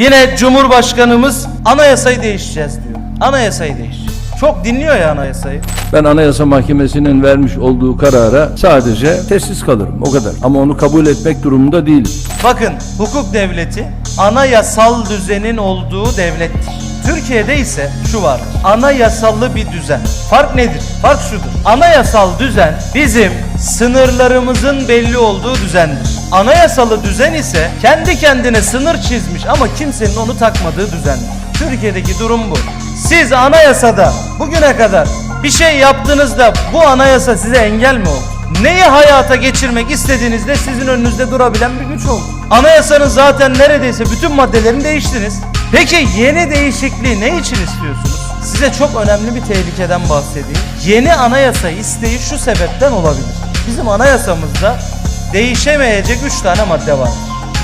Yine Cumhurbaşkanımız anayasayı değişeceğiz diyor. Anayasayı değişeceğiz. Çok dinliyor ya anayasayı. Ben Anayasa Mahkemesi'nin vermiş olduğu karara sadece teslis kalırım o kadar. Ama onu kabul etmek durumunda değilim. Bakın hukuk devleti anayasal düzenin olduğu devlettir. Türkiye'de ise şu var. Anayasallı bir düzen. Fark nedir? Fark şudur. Anayasal düzen bizim sınırlarımızın belli olduğu düzendir. Anayasalı düzen ise kendi kendine sınır çizmiş ama kimsenin onu takmadığı düzendir. Türkiye'deki durum bu. Siz anayasada bugüne kadar bir şey yaptığınızda bu anayasa size engel mi oldu? Neyi hayata geçirmek istediğinizde sizin önünüzde durabilen bir güç oldu. Anayasanın zaten neredeyse bütün maddelerini değiştiniz. Peki yeni değişikliği ne için istiyorsunuz? Size çok önemli bir tehlikeden bahsedeyim. Yeni anayasa isteği şu sebepten olabilir. Bizim anayasamızda değişemeyecek 3 tane madde var.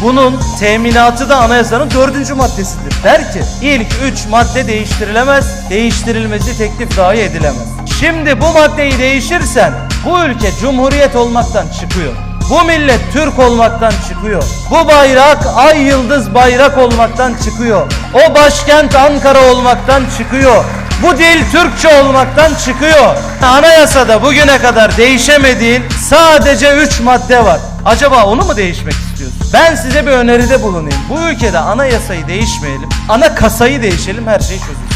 Bunun teminatı da anayasanın dördüncü maddesidir. Der ki ilk üç madde değiştirilemez, değiştirilmesi teklif dahi edilemez. Şimdi bu maddeyi değişirsen bu ülke cumhuriyet olmaktan çıkıyor. Bu millet Türk olmaktan çıkıyor. Bu bayrak ay yıldız bayrak olmaktan çıkıyor. O başkent Ankara olmaktan çıkıyor. Bu dil Türkçe olmaktan çıkıyor. Anayasada bugüne kadar değişemediğin sadece 3 madde var. Acaba onu mu değişmek istiyorsun? Ben size bir öneride bulunayım. Bu ülkede anayasayı değişmeyelim. Ana kasayı değişelim her şey çözülür.